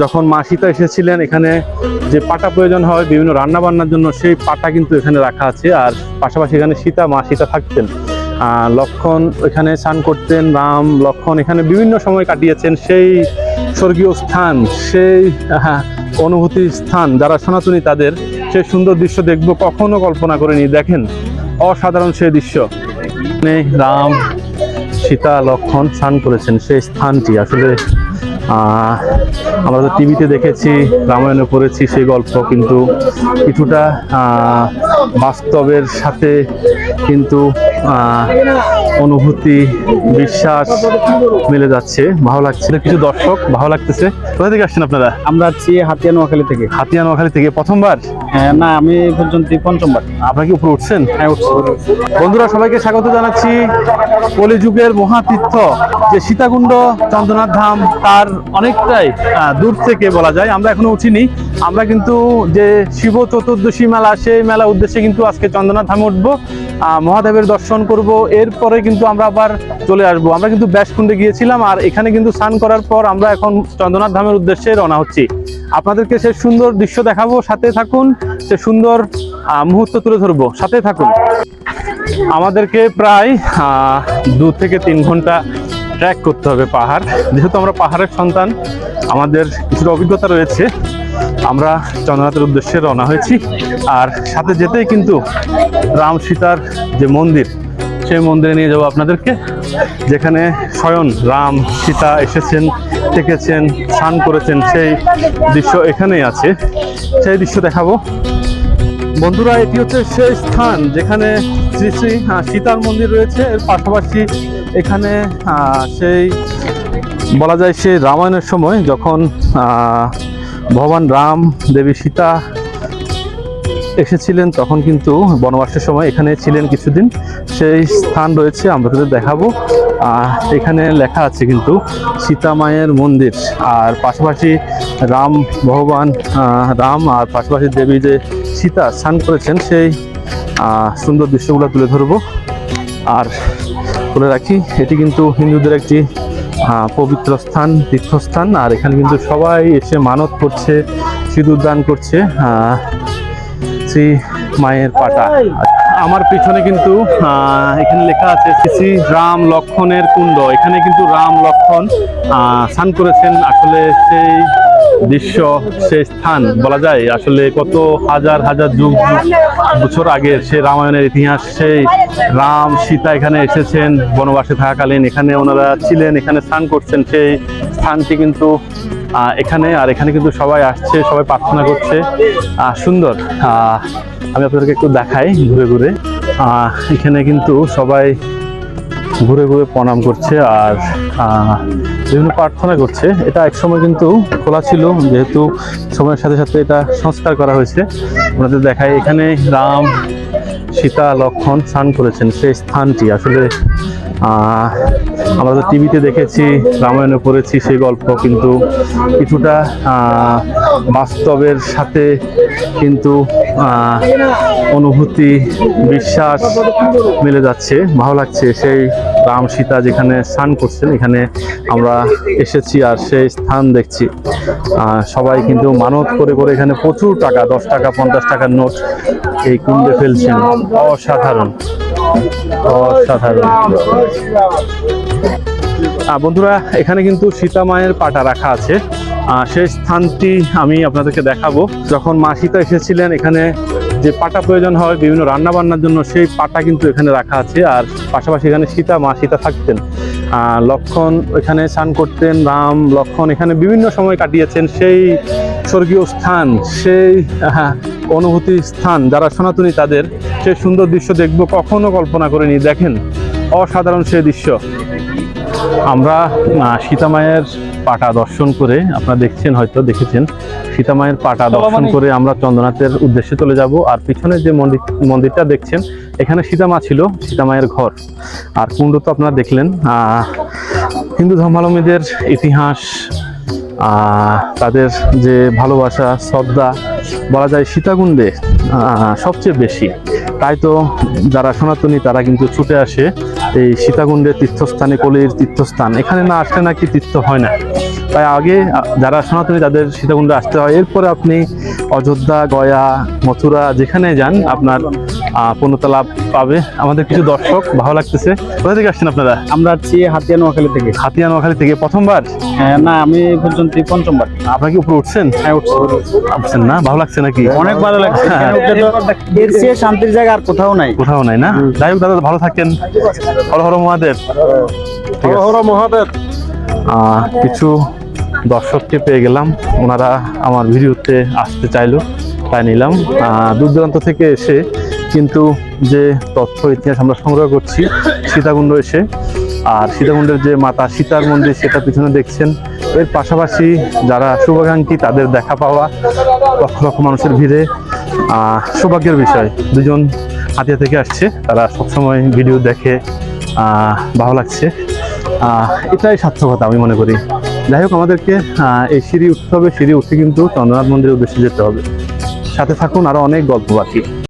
যখন মা সীতা এসেছিলেন, এখানে যে পাটা প্রয়োজন হয়, বিভিন্ন রান্না বান্নার জন্য সেই পাটা কিন্তু এখানে রাখা আছে। আর পাশাপাশি এখানে সীতা, মা সীতা থাকতেন। লক্ষণ এখানে স্নান করতেন, রাম, লক্ষণ এখানে বিভিন্ন সময় কাটিয়েছেন। সেই স্বর্গীয় স্থান, সেই অনুভূতির স্থান যারা সনাতনী তাদের, সেই সুন্দর দৃশ্য দেখব, কখনো কল্পনা করেনি। দেখেন, অসাধারণ সেই দৃশ্য। রাম, সীতা, লক্ষণ স্নান করেছেন। সেই স্থানটি আসলে আমরা তো টিভিতে দেখেছি রামায়ণে পড়েছি সেই গল্প কিন্তু কিছুটা বাস্তবের সাথে কিন্তু অনুভূতি বিশ্বাস মিলে যাচ্ছে ভালো লাগছে। কিছু দর্শক ভালো লাগতেছে। কোথা থেকে আসছেন আপনারা? আমরা আছি হাতিয়া নোয়াখালী থেকে। হাতিয়া নোয়াখালী থেকে। প্রথমবার? হ্যাঁ, না আমি পর্যন্ত পঞ্চমবার। আপনারা কি উপরে উঠছেন? হ্যাঁ উঠছি। বন্ধুরা সবাইকে স্বাগত জানাচ্ছি। কলিযুগের মহাতীর্থ যে সীতাকুণ্ড চন্দ্রনাথ ধাম তার অনেকটাই দূর থেকে বলা যায়। আমরা এখনও উঠিনি। আমরা কিন্তু যে শিব চতুর্দশী মেলা, সেই মেলা উদ্দেশ্যে কিন্তু আজকে চন্দ্রনাথ ধামে উঠবো। মহাদেবের দর্শন করব। এরপরে কিন্তু আমরা আবার চলে আসব। আমরা কিন্তু ব্যাসকুণ্ডে গিয়েছিলাম আর এখানে কিন্তু স্নান করার পর আমরা এখন চন্দ্রনাথ ধামের উদ্দেশ্যে রওনা হচ্ছি। আপনাদেরকে সে সুন্দর দৃশ্য দেখাবো। সাথে থাকুন। সে সুন্দর মুহূর্ত তুলে ধরবো। সাথে থাকুন। আমাদেরকে প্রায় দু থেকে তিন ঘণ্টা ট্র্যাক করতে হবে পাহাড়। যেহেতু আমরা পাহাড়ের সন্তান, আমাদের কিছুটা অভিজ্ঞতা রয়েছে। আমরা চন্দ্রনাথের উদ্দেশ্যে রওনা হয়েছি। আর সাথে যেতেই কিন্তু রাম সীতার যে মন্দির, সেই মন্দিরে নিয়ে যাব আপনাদেরকে। যেখানে স্বয়ং রাম সীতা এসেছেন, থেকেছেন, স্নান করেছেন, সেই দৃশ্য এখানেই আছে। সেই দৃশ্য দেখাবো। বন্ধুরা, এটি হচ্ছে সেই স্থান যেখানে শ্রী শ্রী সীতার মন্দির রয়েছে। এর পাশাপাশি এখানে সেই বলা যায় সেই রামায়ণের সময় যখন ভগবান রাম, দেবী সীতা এসেছিলেন, তখন কিন্তু বনবাসের সময় এখানে ছিলেন কিছুদিন। সেই স্থান রয়েছে, আমরা তাদের দেখাবো। এখানে লেখা আছে কিন্তু, সীতা মায়ের মন্দির। আর পাশাপাশি রাম ভগবান রাম আর পাশাপাশি দেবী যে সীতা স্নান করেছেন সেই সুন্দর দৃশ্যগুলো তুলে ধরবো। আর বলে রাখি এটি কিন্তু হিন্দুদের একটি পবিত্র স্থান তীর্থস্থান। আর এখানে কিন্তু সবাই এসে মানত করছে সিঁদুর দান করছে শ্রী মায়ের পাটা। আমার পিছনে কিন্তু এখানে লেখা আছে শ্রী রাম লক্ষণের কুণ্ড। এখানে কিন্তু রাম লক্ষণ স্নান করেছেন। আসলে সেই দৃশ্য সেই স্থান বলা যায়। আসলে কত হাজার হাজার যুগ বছর আগের সেই রামায়ণের ইতিহাস, সেই রাম সীতা এখানে এসেছেন, বনবাসে থাকাকালীন। এখানে ওনারা ছিলেন, এখানে স্নান করছেন। সেই স্থানটি কিন্তু এখানে, আর এখানে কিন্তু সবাই আসছে, সবাই প্রার্থনা করছে। সুন্দর। আমি আপনাদেরকে একটু দেখাই ঘুরে ঘুরে। এখানে কিন্তু সবাই ঘুরে ঘুরে প্রণাম করছে আর বিভিন্ন প্রার্থনা করছে। এটা একসময় কিন্তু খোলা ছিল, যেহেতু সময়ের সাথে সাথে এটা সংস্কার করা হয়েছে। আপনাদের দেখায় এখানে রাম, সীতা, লক্ষণ স্নান করেছেন। সেই স্থানটি আসলে আমরা তো টিভিতে দেখেছি, রামায়ণে পড়েছি সেই গল্প, কিন্তু কিছুটা বাস্তবের সাথে কিন্তু অনুভূতি, বিশ্বাস মিলে যাচ্ছে, ভালো লাগছে। সেই রাম সীতা যেখানে স্নান করছেন, এখানে আমরা এসেছি আর সেই স্থান দেখছি। সবাই কিন্তু মানত করে করে এখানে প্রচুর টাকা, দশ টাকা, পঞ্চাশ টাকার নোট এই কুণ্ডে ফেলছেন। অসাধারণ। অসাধারণ। বন্ধুরা, এখানে কিন্তু সীতা মায়ের পাটা রাখা আছে। সেই স্থানটি আমি আপনাদেরকে দেখাবো। যখন মা সীতা এসেছিলেন, এখানে যে পাটা প্রয়োজন হয় বিভিন্ন রান্না বান্নার জন্য সেই পাটা কিন্তু এখানে রাখা আছে। আর পাশাপাশি এখানে সীতা মা সীতা থাকতেন। লক্ষণ এখানে স্নান করতেন রাম লক্ষণ এখানে বিভিন্ন সময় কাটিয়েছেন। সেই স্বর্গীয় স্থান সেই আহ, অনুভূতির স্থান যারা সনাতনী তাদের সেই সুন্দর দৃশ্য দেখব কখনো কল্পনা করেনি। দেখেন অসাধারণ সেই দৃশ্য। আমরা আহ, সীতামায়ের পাটা দর্শন করে আপনারা দেখছেন হয়তো দেখেছেন সীতামায়ের পাটা দর্শন করে আমরা চন্দ্রনাথের উদ্দেশ্যে চলে যাব। আর পিছনে যে মন্দির মন্দিরটা দেখছেন এখানে সীতামা ছিল সীতামায়ের ঘর। আর কুণ্ড তো আপনারা দেখলেন হিন্দু ধর্মালম্বীদের ইতিহাস তাদের যে ভালোবাসা, শ্রদ্ধা, বলা যায় সীতাকুণ্ডে সবচেয়ে বেশি। তাই তো যারা সনাতনী, তারা কিন্তু ছুটে আসে এই সীতাকুণ্ডের তীর্থস্থানে, কলির তীর্থস্থান। এখানে না আসলে নাকি তীর্থ হয় না। তাই আগে যারা সনাতনী, তাদের সীতাকুণ্ডে আসতে হয়। এরপরে আপনি অযোধ্যা, গয়া, মথুরা, যেখানে যান, আপনার পূর্ণতা লাভ পাবে আমাদের কিছু দর্শক ভালো লাগতেছে। কোথা থেকে আসছেন আপনারা? আমরা আছি হাতিয়া নোয়াখালী থেকে। হাতিয়া নোয়াখালী থেকে। প্রথমবার? হ্যাঁ, না আমি পর্যন্ত পঞ্চমবার। আপনার কি উপরে উঠছেন? হ্যাঁ উঠছেন না? ভালো লাগছে নাকি? অনেক ভালো লাগছে। হ্যাঁ। এর চেয়ে শান্তির জায়গা আর কোথাও নাই। কোথাও নাই না? যাই হোক দাদা ভালো থাকেন। হর হর মহাদেব। ঠিক আছে। মহাদেব। আহ, কিছু দর্শককে পেয়ে গেলাম। ওনারা আমার ভিডিওতে আসতে চাইলো তাই নিলাম। আহ, দূর দূরান্ত থেকে এসে কিন্তু যে তথ্য, ইতিহাস আমরা সংগ্রহ করছি, সীতাকুণ্ড এসে। আর সীতাকুণ্ডের যে মাতা সীতার মন্দির, সেটা পিছনে দেখছেন। এর পাশাপাশি যারা শুভাকাঙ্ক্ষী তাদের দেখা পাওয়া লক্ষ লক্ষ মানুষের ভিড়ে। সৌভাগ্যের বিষয়, দুজন হাতিয়া থেকে আসছে। তারা সবসময় ভিডিও দেখে ভালো লাগছে। এটাই সার্থকতা আমি মনে করি। যাই হোক, আমাদেরকে এই সিঁড়ি উঠতে হবে। সিঁড়ি উঠে কিন্তু চন্দ্রনাথ মন্দিরের উদ্দেশ্যে যেতে হবে। সাথে থাকুন আরও অনেক গল্প বাকি।